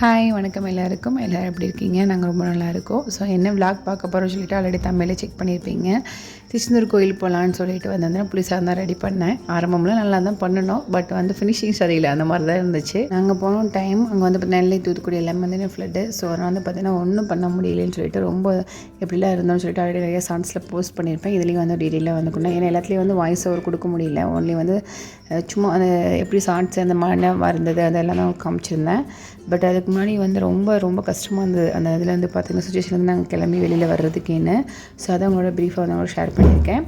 Hi வணக்கம் எல்லாருக்கும். எல்லோரும் எப்படி இருக்கீங்க? நாங்கள் ரொம்ப நல்லா இருக்கோம். ஸோ என்ன விளாக் பார்க்க போகிறோம் சொல்லிட்டு ஆல்ரெடி தமிழில் செக் பண்ணியிருப்பீங்க கிருஷ்ணர் கோயில் போகலான்னு சொல்லிட்டு வந்து புளிசாக தான் ரெடி பண்ணேன். ஆரம்பம்லாம் நல்லா தான் பண்ணணும். பட் வந்து ஃபினிஷிங் சரியில்லை. அந்த மாதிரி தான் இருந்துச்சு. நாங்கள் போனோம் டைம் அங்கே வந்து நெல்லை தூத்துக்குடி எல்லாமே வந்து ஃப்ளட்டு ஸோ அதனால் வந்து பார்த்தீங்கன்னா ஒன்றும் பண்ண முடியலன்னு சொல்லிட்டு ரொம்ப எப்படிலாம் இருந்தோம்னு சொல்லிட்டு ஆல்ரெடி நிறைய சாங்ஸில் போஸ்ட் பண்ணியிருப்பேன். இதுலேயும் வந்து டீட்டெயிலாக வந்துக்கணும் ஏன்னா எல்லாத்துலேயும் வந்து வாய்ஸ் ஓவர் கொடுக்க முடியல. ஒன்லி வந்து சும்மா அந்த எப்படி ஷார்ட்ஸ் அந்த மாதிரி வருந்தது அதெல்லாம் தான் காமிச்சிருந்தேன். பட் அதுக்கு முன்னாடி வந்து ரொம்ப ரொம்ப கஷ்டமாக இருந்தது. அந்த இதில் வந்து பார்த்திங்கன்னா சுச்சுவேஷன் வந்து நாங்கள் கிளம்பி வெளியில் வர்றதுக்கேன்னு. ஸோ அதை அவங்களோட ப்ரீஃபாக வந்து அவங்களோட ஷேர் பண்ணியிருக்கேன்.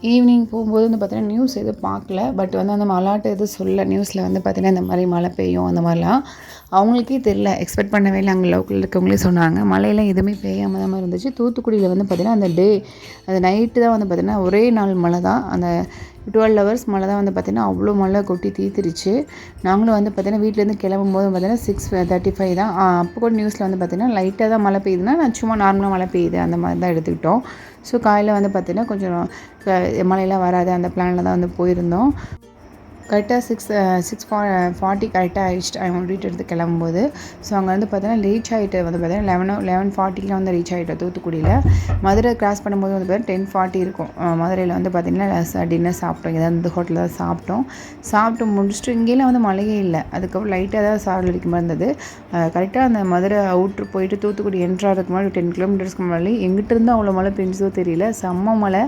ஈவினிங் போகும்போது வந்து பார்த்தீங்கன்னா நியூஸ் எதுவும் பார்க்கல. பட் வந்து அந்த மலாட்டை எதுவும் சொல்ல நியூஸில் வந்து பார்த்திங்கன்னா இந்த மாதிரி மழை பெய்யும் அந்த மாதிரிலாம். அவங்களுக்கே தெரில எக்ஸ்பெக்ட் பண்ணவே இல்லை அங்கே லோக்கலில் இருக்கவங்களே சொன்னாங்க. மழையெல்லாம் எதுவுமே பெய்யாமல் தான் இருந்துச்சு. தூத்துக்குடியில் வந்து பார்த்திங்கன்னா அந்த டே அந்த நைட்டு தான் வந்து பார்த்திங்கன்னா ஒரே நாள் மழை தான். அந்த டுவெல் ஹவர்ஸ் மழை தான் வந்து பார்த்திங்கன்னா அவ்வளோ மழை கொட்டி தீத்துருச்சு. நாங்களும் வந்து பார்த்திங்கன்னா வீட்டிலேருந்து கிளம்பும் போது பார்த்திங்கன்னா சிக்ஸ் தேர்ட்டி ஃபைவ் தான். அப்போ கூட நியூஸில் வந்து பார்த்திங்கன்னா லைட்டாக தான் மழை பெய்யுதுன்னா நான் சும்மா நார்மலாக மழை பெய்யுது. அந்த மாதிரி தான் எடுத்துக்கிட்டோம். ஸோ காலையில் வந்து பார்த்திங்கன்னா கொஞ்சம் மழையெல்லாம் வராது. அந்த பிளானில் தான் வந்து போயிருந்தோம். கரெக்டாக சிக்ஸ் சிக்ஸ் ஃபா ஃபார்ட்டி கரெக்டாக ஆகிடுச்சு அவங்க வீட்டு எடுத்து கிளம்பும்போது. ஸோ அங்கே வந்து பார்த்தீங்கன்னா ரீச் ஆகிட்டு வந்து பார்த்தீங்கன்னா லெவனோ லெவன் ஃபார்ட்டிக்கெலாம் வந்து ரீச் ஆகிட்டோம் தூத்துக்குடியில். மதுரை கிராஸ் பண்ணும்போது வந்து பார்த்தீங்கன்னா டென் ஃபார்ட்டி இருக்கும். மதுரையில் வந்து பார்த்திங்கன்னா டின்னர் சாப்பிட்டோம். ஏதாவது இந்த ஹோட்டலில் தான் சாப்பிட்டோம். சாப்பிட்டு முடிச்சுட்டு இங்கேயெல்லாம் வந்து மழையே இல்லை. அதுக்கப்புறம் லைட்டாக தான் சாரல் அடிக்க மாதிரி இருந்தது. கரெக்டாக அந்த மதுரை அவுட்ரு போயிட்டு தூத்துக்குடி என்ட்ராகிறதுக்கு முன்னாடி டென் கிலோமீட்டர்ஸ்க்கு முன்னாடி எங்கிட்ட இருந்து அவ்வளோ மழை பெஞ்சதோ தெரியல. செம்ம மழை.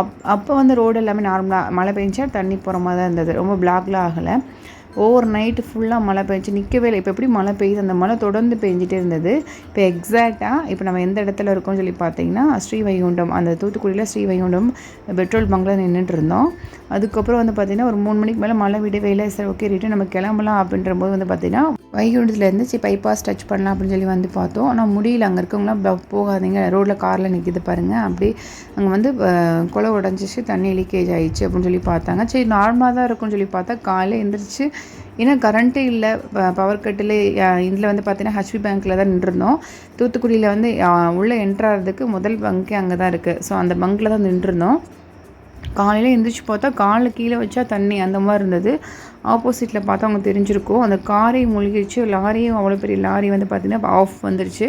அப் அப்போ வந்து ரோடு எல்லாமே நார்மலாக மழை பெஞ்சா தண்ணி போகிற மாதிரி தான் இருந்தது. ரொம்ப பிளாக்லாம் ஆகலை. ஓவர் நைட்டு ஃபுல்லாக மழை பெஞ்சு நிற்கவே இல்லை. இப்போ எப்படி மழை பெய்யுது? அந்த மழை தொடர்ந்து பெஞ்சிட்டே இருந்தது. இப்போ எக்ஸாக்டாக இப்போ நம்ம எந்த இடத்துல இருக்கோம்னு சொல்லி பார்த்தீங்கன்னா ஸ்ரீவைகுண்டம் அந்த தூத்துக்குடியில் ஸ்ரீவைகுண்டம் பெட்ரோல் பங்கில் நின்றுட்டு இருந்தோம். அதுக்கப்புறம் வந்து பார்த்திங்கன்னா ஒரு மூணு மணிக்கு மேலே மழை விடவே இல்லை. சரி ஓகே ரிட்டன் நம்ம கிளம்பலாம் அப்படின்ற போது வந்து பார்த்திங்கன்னா வைகுண்டத்துலேருந்து சரி பைபாஸ் டச் பண்ணலாம் அப்படின்னு சொல்லி வந்து பார்த்தோம். ஆனால் முடியல. அங்கே இருக்கவங்களாம் போகாதீங்க. ரோட்டில் காரில் நிற்கிது பாருங்கள் அப்படி அங்கே வந்து குலை உடஞ்சிச்சு தண்ணி லீக்கேஜ் ஆயிடுச்சு அப்படின்னு சொல்லி பார்த்தாங்க. சரி நார்மலாக தான் இருக்கும்னு சொல்லி பார்த்தா காலையில் எழுந்திரிச்சு ஏன்னா கரண்ட்டே இல்லை. பவர் கட்டில் இதில் வந்து பார்த்தீங்கன்னா ஹச்பி பேங்க்கில் தான் நின்றுருந்தோம். தூத்துக்குடியில் வந்து உள்ளே என்ட்ராகிறதுக்கு முதல் பங்கே அங்கே தான் இருக்குது ஸோ அந்த பங்கில் தான் நின்றுருந்தோம். காலையில் எழுந்திரிச்சு பார்த்தா காலில் கீழே வச்சா தண்ணி அந்த மாதிரி இருந்தது. ஆப்போசிட்டில் பார்த்தா அவங்க தெரிஞ்சிருக்கும். அந்த காரை மூழ்கிடுச்சு. லாரியும் அவ்வளோ பெரிய லாரி வந்து பார்த்திங்கன்னா ஆஃப் வந்துருச்சு.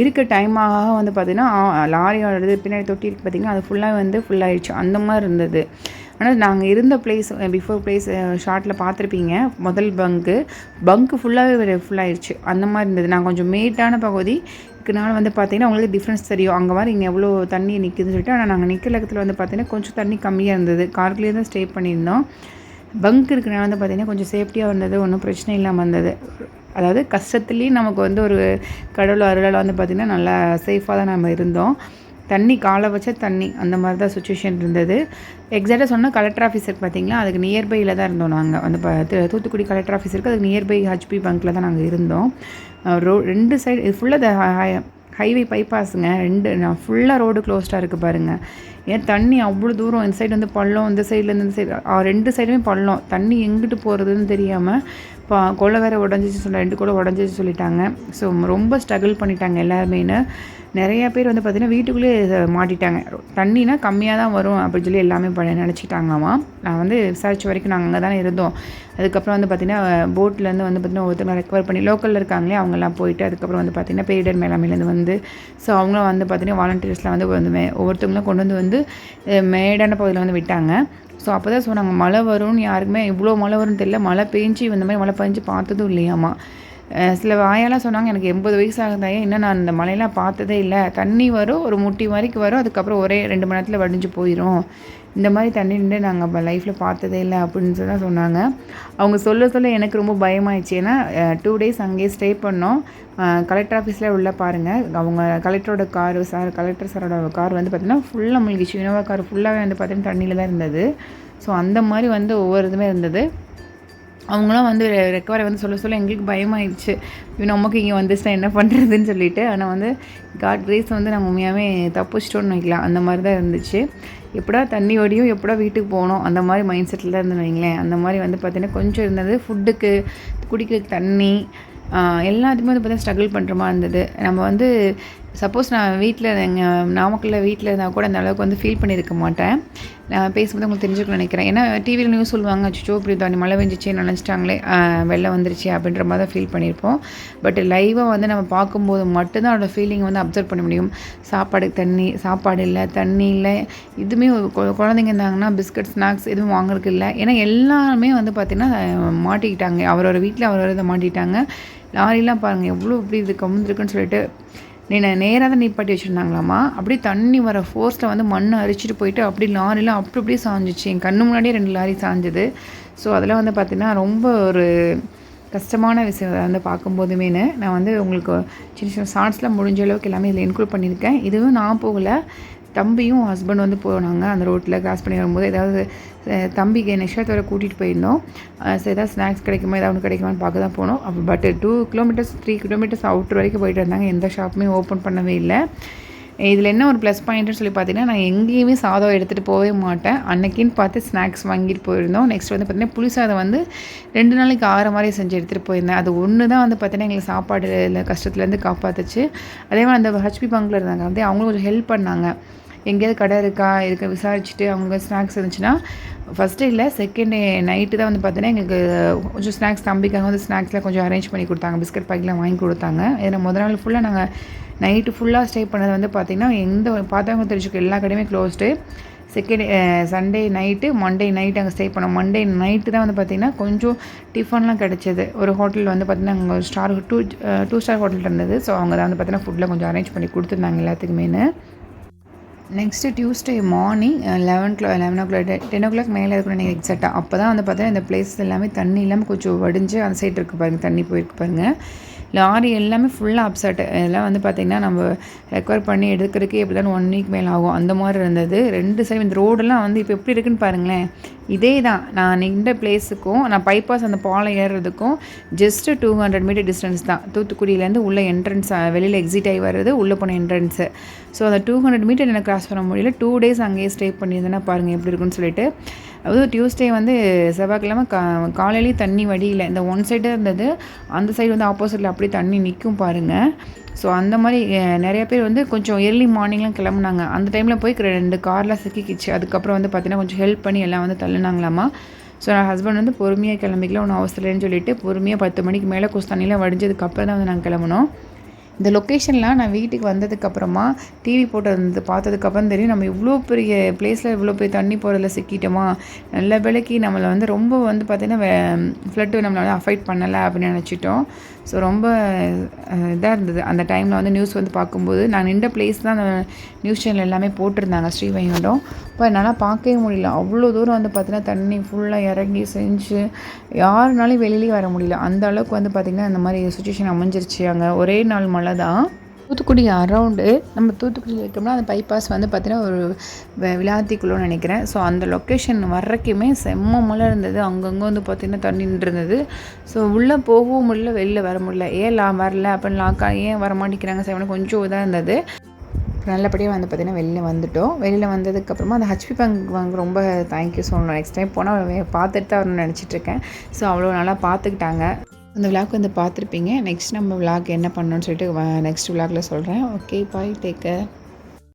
இருக்க டைம் ஆக வந்து பார்த்திங்கன்னா லாரியோடது பின்னாடி தொட்டி இருக்குது பார்த்திங்கன்னா அது ஃபுல்லாக வந்து ஃபுல்லாகிடுச்சு அந்த மாதிரி இருந்தது. ஆனால் நாங்கள் இருந்த பிளேஸ் பிஃபோர் பிளேஸ் ஷார்ட்டில் பார்த்துருப்பீங்க. முதல் பங்கு பங்கு ஃபுல்லாகவே ஃபுல்லாகிடுச்சு அந்த மாதிரி இருந்தது. நான் கொஞ்சம் மேட்டான பகுதி. நாள் வந்து பார்த்தீங்கன்னா உங்களுக்கு டிஃப்ரென்ஸ் தெரியும். அங்கே மாதிரி இங்கே எவ்வளோ தண்ணி நிற்குதுன்னு சொல்லிட்டு ஆனால் நாங்கள் நிற்கிற இடத்துல வந்து பார்த்தீங்கன்னா கொஞ்சம் தண்ணி கம்மியாக இருந்தது. கார்லேயே தான் ஸ்டே பண்ணியிருந்தோம். பங்க் இருக்கிறனால வந்து பார்த்திங்கன்னா கொஞ்சம் சேஃப்டியாக இருந்தது. ஒன்றும் பிரச்சனை இல்லாமல் இருந்தது. அதாவது கஷ்டத்துலேயும் நமக்கு வந்து ஒரு கடவுள் அருளால் வந்து பார்த்திங்கன்னா நல்லா சேஃபாக தான் நம்ம இருந்தோம். தண்ணி காலை வச்ச தண்ணி அந்த மாதிரி தான் சுச்சுவேஷன் இருந்தது. எக்ஸாக்டாக சொன்னால் கலெக்டர் ஆஃபீஸ் இருக்குது பார்த்தீங்களா அதுக்கு நியர்பையில் தான் இருந்தோம் நாங்கள் வந்து தூத்துக்குடி கலெக்டர் ஆஃபீஸ் இருக்குது அதுக்கு நியர்பை ஹச்பி பங்கில் தான் நாங்கள் இருந்தோம். ரோ ரெண்டு சைடு இது ஃபுல்லாக ஹைவே பைபாஸுங்க ரெண்டு நான் ஃபுல்லாக ரோடு க்ளோஸ்டாக இருக்குது பாருங்கள் ஏன் தண்ணி அவ்வளோ தூரம்? இந்த சைடு வந்து பள்ளம் இந்த சைட்லேருந்து இந்த சைடு ரெண்டு சைடுமே பள்ளம். தண்ணி எங்கிட்டு போகிறதுன்னு தெரியாமல் இப்போ கொலை வேறு உடஞ்சிச்சு சொல்ல ரெண்டு கூட உடஞ்சிச்சு சொல்லிட்டாங்க. ஸோ ரொம்ப ஸ்ட்ரகிள் பண்ணிட்டாங்க எல்லாருமேனு நிறையா பேர் வந்து பார்த்திங்கன்னா வீட்டுக்குள்ளேயே மாட்டிட்டாங்க. தண்ணினா கம்மியாக தான் வரும் அப்படின்னு சொல்லி எல்லாமே பண்ண நினச்சிட்டாங்களாமா நான் வந்து விசாரித்த வரைக்கும் நாங்கள் அங்கே தானே இருந்தோம். அதுக்கப்புறம் வந்து பார்த்திங்கன்னா போட்லேருந்து வந்து பார்த்திங்கன்னா ஒருத்தவங்க ரெக்கவர் பண்ணி லோக்கலில் இருக்காங்களே அவங்கெல்லாம் போயிட்டு அதுக்கப்புறம் வந்து பார்த்திங்கன்னா பேரிடர் மேலாமையிலேருந்து வந்து ஸோ அவங்களும் வந்து பார்த்திங்கன்னா வாலண்டியர்ஸ்லாம் வந்து மே ஒவ்வொருத்தவங்களும் கொண்டு வந்து வந்து மேடான பகுதியில் வந்து விட்டாங்க. ஸோ அப்போ தான் சொன்னாங்க மழை வரும்னு யாருக்குமே இவ்வளோ மழை வரும்னு தெரியல. மழை பெஞ்சு இந்த மாதிரி மழை பெஞ்சு பார்த்ததும் இல்லையாமா? சில வாயெல்லாம் சொன்னாங்க எனக்கு எண்பது வயசு ஆகுதாயே இன்னும் நான் இந்த மலையெல்லாம் பார்த்ததே இல்லை. தண்ணி வரும் ஒரு முட்டி வரைக்கும் வரும் அதுக்கப்புறம் ஒரே ரெண்டு மணி நேரத்தில் வடிஞ்சு போயிடும் இந்த மாதிரி தண்ணி நின்று நாங்கள் அப்போ லைஃப்பில் பார்த்ததே இல்லை அப்படின்னு சொல்லி சொன்னாங்க. அவங்க சொல்ல சொல்ல எனக்கு ரொம்ப பயமாயிடுச்சு. ஏன்னா டூ டேஸ் அங்கேயே ஸ்டே பண்ணோம். கலெக்டர் ஆஃபீஸில் உள்ள பாருங்கள் அவங்க கலெக்டரோட கார் சார் கலெக்டர் சாரோட கார் வந்து பார்த்திங்கன்னா ஃபுல்லாக முழுகிச்சு இனோவா கார் ஃபுல்லாகவே வந்து பார்த்திங்கன்னா தண்ணியில் தான் இருந்தது. ஸோ அந்த மாதிரி வந்து ஒவ்வொரு இதுவுமே இருந்தது. அவங்களாம் வந்து ரெக்கவரி வந்து சொல்ல சொல்ல எங்களுக்கு பயமாயிடுச்சு. நமக்கு இங்கே வந்துச்சுன்னா என்ன பண்ணுறதுன்னு சொல்லிட்டு ஆனால் வந்து காட் கிரேஸ் வந்து நம்ம உண்மையாகவே தப்பிச்சிட்டோன்னு வைக்கலாம் அந்த மாதிரி தான் இருந்துச்சு. எப்படா தண்ணி ஓடியும் எப்படா வீட்டுக்கு போகணும்? அந்த மாதிரி மைண்ட் செட்டில் தான் இருந்துன்னு வைங்களேன். அந்த மாதிரி வந்து பார்த்திங்கன்னா கொஞ்சம் இருந்தது. ஃபுட்டுக்கு குடிக்கிறதுக்கு தண்ணி எல்லாத்துக்குமே வந்து பார்த்தீங்கன்னா ஸ்ட்ரகிள் பண்ணுற மாதிரி இருந்தது. நம்ம வந்து சப்போஸ் நான் வீட்டில் எங்கள் நாமக்கல்லில் வீட்டில் இருந்தால் கூட அந்த அளவுக்கு வந்து ஃபீல் பண்ணியிருக்க மாட்டேன். பேசும்போது உங்களுக்கு தெரிஞ்சுக்கணும்னு நினைக்கிறேன். ஏன்னா டிவியில் நியூஸ் சொல்லுவாங்க அச்சோ இப்படி தண்ணி மழை வெஞ்சிச்சு நினச்சிட்டாங்களே வெள்ளம் வந்துருச்சு அப்படின்ற மாதிரி தான் ஃபீல் பண்ணியிருப்போம். பட் லைவாக வந்து நம்ம பார்க்கும்போது மட்டும்தான் அதோட ஃபீலிங் வந்து அப்சர்வ் பண்ண முடியும். சாப்பாடு தண்ணி சாப்பாடு இல்லை தண்ணி இல்லை இதுவுமே குழந்தைங்க இருந்தாங்கன்னா பிஸ்கட் ஸ்நாக்ஸ் எதுவும் வாங்குறதுக்கு இல்லை. ஏன்னா எல்லாருமே வந்து பார்த்திங்கன்னா மாட்டிக்கிட்டாங்க. அவரோட வீட்டில் அவரோட இதை மாட்டிக்கிட்டாங்க லாரிலாம் பாருங்கள் எவ்வளோ இப்படி இது கவுந்துருக்குன்னு சொல்லிட்டு நீ நேராக தான் நிப்பாட்டி வச்சுருந்தாங்களாம்மா. அப்படியே தண்ணி வர ஃபோர்ஸில் வந்து மண்ணை அரிச்சிட்டு போயிட்டு அப்படி லாரிலாம் அப்படி அப்படியே சாஞ்சிச்சு. என் கண்ணு முன்னாடியே ரெண்டு லாரி சாஞ்சுது. ஸோ அதெல்லாம் வந்து பார்த்திங்கன்னா ரொம்ப ஒரு கஷ்டமான விஷயம் அதை வந்து பார்க்கும்போதுமேனு நான் வந்து உங்களுக்கு சின்ன சின்ன ஷார்ட்ஸில் முடிஞ்ச அளவுக்கு எல்லாமே இதில் இன்க்ளூட் பண்ணியிருக்கேன். இதுவும் நான் போகலை. தம்பியும் ஹஸ்பண்ட் வந்து போனாங்க. அந்த ரோட்டில் கிராஸ் பண்ணி வரும்போது ஏதாவது தம்பிக்கு நிஷாத் கூட்டிகிட்டு போயிருந்தோம். சரி ஏதாவது ஸ்நாக்ஸ் கிடைக்குமா? ஏதாவது ஒன்று கிடைக்குமான்னு பார்க்க தான் போனோம். அப்போ but two kilometres three kilometres அவுட்ரு வரைக்கும் போயிட்டு இருந்தாங்க எந்த ஷாப்புமே ஓப்பன் பண்ணவே இல்லை. இதில் என்ன ஒரு ப்ளஸ் பாயிண்ட்னு சொல்லி பார்த்தீங்கன்னா நான் எங்கேயுமே சாதம் எடுத்துகிட்டு போகவே மாட்டேன். அன்னைக்குன்னு பார்த்து ஸ்நாக்ஸ் வாங்கிட்டு போயிருந்தோம். நெக்ஸ்ட் வந்து பார்த்திங்கன்னா புளி சாதம் வந்து ரெண்டு நாளைக்கு ஆற மாதிரி செஞ்சு எடுத்துகிட்டு போயிருந்தேன். அது ஒன்று தான் வந்து பார்த்தீங்கன்னா எங்களுக்கு சாப்பாடு இல்லை கஷ்டத்துலேருந்து காப்பாற்றுச்சு அதே மாதிரி அந்த ஹச்பி பங்கில் இருந்தாங்க. வந்து அவங்களும் கொஞ்சம் ஹெல்ப் பண்ணாங்க. எங்கேயாவது கடை இருக்கா? இருக்க விசாரிச்சுட்டு அவங்க ஸ்நாக்ஸ் இருந்துச்சுன்னா ஃபஸ்ட்டு இல்லை செகண்ட் நைட்டு தான் வந்து பார்த்தீங்கன்னா எங்களுக்கு கொஞ்சம் ஸ்நாக்ஸ் தம்பிக்காக வந்து ஸ்நாக்ஸ்லாம் கொஞ்சம் அரேஞ்ச் பண்ணி கொடுத்தாங்க. பிஸ்கட் பாக்கெட்லாம் வாங்கி கொடுத்தாங்க. ஏன்னா முதல் நாள் ஃபுல்லாக நாங்கள் நைட்டு ஃபுல்லாக ஸ்டே பண்ணது வந்து பார்த்திங்கன்னா எந்த பார்த்தவங்க தெரிஞ்சுக்க எல்லா கடையுமே closed second Sunday night Monday night அங்கே ஸ்டே பண்ணோம். மண்டே நைட்டு தான் வந்து பார்த்திங்கன்னா கொஞ்சம் டிஃபன்லாம் கிடச்சிது. ஒரு ஹோட்டலில் வந்து பார்த்திங்கன்னா அங்கே ஒரு star two two star hotel இருந்தது. ஸோ அவங்க தான் வந்து பார்த்திங்கன்னா ஃபுட்டில் கொஞ்சம் அரேஞ்ச் பண்ணி கொடுத்துருந்தாங்க எல்லாத்துக்குமேனு next Tuesday morning eleven kilo eleven o'clock ten o'clock மேலே இருக்கணும் நீங்கள் எக்ஸாக்டாக அப்போ தான் வந்து பார்த்தீங்கன்னா இந்த பிளேஸ் எல்லாமே தண்ணி இல்லாமல் கொஞ்சம் வடிஞ்சு அந்த சைடு இருக்கு பாருங்கள் தண்ணி போயிருக்கு பாருங்கள் லாரி எல்லாமே ஃபுல்லாக அப்செட் இதெல்லாம் வந்து பார்த்திங்கன்னா நம்ம ரெக்கவர் பண்ணி எடுக்கிறதுக்கே எப்படி தான் ஒன் வீக் மேலே ஆகும். அந்த மாதிரி இருந்தது. ரெண்டு சைடு இந்த ரோடெல்லாம் வந்து இப்போ எப்படி இருக்குன்னு பாருங்களேன். இதே தான் நான் நின்ற பிளேஸுக்கும் நான் பைபாஸ் அந்த பாலம் ஏறுறதுக்கும் just two hundred metre distance தான். தூத்துக்குடியிலேருந்து உள்ள என்ட்ரன்ஸ் வெளியில் எக்ஸிட் ஆகி வர்றது உள்ளே போன என்ட்ரன்ஸு ஸோ அந்த டூ ஹண்ட்ரட் மீட்டர் எனக்கு கிராஸ் பண்ண முடியல. டூ டேஸ் அங்கேயே ஸ்டே பண்ணியிருந்தேன்னா பாருங்கள் எப்படி இருக்குன்னு சொல்லிட்டு. அதுவும் டியூஸ்டே வந்து செவ்வாய்க்கிழமை கா காலையிலேயே தண்ணி வடியில். இந்த ஒன் சைடு இருந்தது அந்த சைடு வந்து ஆப்போசிட்டில் அப்படியே தண்ணி நிற்கும் பாருங்கள் ஸோ அந்த மாதிரி நிறைய பேர் வந்து கொஞ்சம் ஏர்லி மார்னிங்லாம் கிளம்புனாங்க. அந்த டைமில் போய் ரெண்டு கார்லாம் சிக்கிக்கிச்சு. அதுக்கப்புறம் வந்து பார்த்திங்கன்னா கொஞ்சம் ஹெல்ப் பண்ணி எல்லாம் வந்து தள்ளுனாங்களாமா. ஸோ நான் ஹஸ்பண்ட் வந்து பொறுமையாக கிளம்பிக்கலாம் ஒன்றும் அவசரம் இல்லைன்னு சொல்லிட்டு பொறுமையாக பத்து மணிக்கு மேலே கொஞ்சம் தண்ணியில் வடிஞ்சதுக்கப்புறம் தான் வந்து நாங்கள் கிளம்புனோம். இந்த லொக்கேஷன்லாம் நான் வீட்டுக்கு வந்ததுக்கப்புறமா டிவி போட்டு பார்த்ததுக்கப்புறம் தெரியும் நம்ம இவ்வளோ பெரிய பிளேஸில் இவ்வளோ பெரிய தண்ணி போகிறதுல சிக்கிட்டோமா? நல்ல விலைக்கு நம்மளை வந்து ரொம்ப வந்து பார்த்திங்கன்னா ஃப்ளட்டு நம்மளை வந்து அஃபைட் பண்ணலை அப்படின்னு நினச்சிட்டோம். ஸோ ரொம்ப இதாக இருந்தது. அந்த டைமில் வந்து நியூஸ் வந்து பார்க்கும்போது நான் நின்ற பிளேஸ் தான் அந்த நியூஸ் சேனல் எல்லாமே போட்டிருந்தாங்க ஸ்ரீவைகுண்டம். இப்போ என்னால் பார்க்கவே முடியல. அவ்வளோ தூரம் வந்து பார்த்தீங்கன்னா தண்ணி ஃபுல்லாக இறங்கி செஞ்சு யாருனாலும் வெளியிலேயே வர முடியல. அந்த அளவுக்கு வந்து பார்த்திங்கன்னா இந்த மாதிரி சுச்சுவேஷன் அமைஞ்சிருச்சு அங்கே. ஒரே நாள் மழை தான். தூத்துக்குடி அரவுண்டு நம்ம தூத்துக்குடியில் இருக்கோம்னா அந்த பைபாஸ் வந்து பார்த்திங்கன்னா ஒரு வி- விளாத்திக்குள்ளோன்னு நினைக்கிறேன். ஸோ அந்த லொக்கேஷன் வர்றக்குமே செம்ம மழை இருந்தது. அங்கங்கே வந்து பார்த்திங்கன்னா தண்ணி நின்றுருந்தது. ஸோ உள்ளே போகவும் முடியல வெளில வர முடியல. ஏன் லா வரல? அப்படின்னு லாக்கா ஏன் வர மாட்டேங்கிறாங்க செவனு கொஞ்சம் இதாக இருந்தது. நல்லபடியாக வந்து பார்த்திங்கன்னா வெளியில் வந்துட்டோம். வெளியில் வந்ததுக்கப்புறமா அந்த ஹச்பி பங்க் வாங்க ரொம்ப தேங்க்யூ சொல்லணும். நெக்ஸ்ட் டைம் போனால் பார்த்துட்டு தான் வரணும்னு நினச்சிட்ருக்கேன் ஸோ அவ்வளோ நல்லா பார்த்துக்கிட்டாங்க. அந்த விளாக் வந்து பார்த்துருப்பீங்க. நெக்ஸ்ட் நம்ம விளாக் என்ன பண்ணோன்னு சொல்லிட்டு நெக்ஸ்ட் விளாகில் சொல்கிறேன் ஓகே பாய் டேக் கேர்